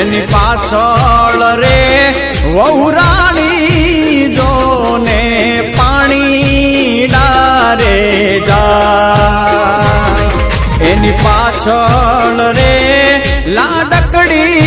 એની પાછળ રે વહુરાણી જોને પાણી ડારે જા. એની પાછળ રે લાડકડી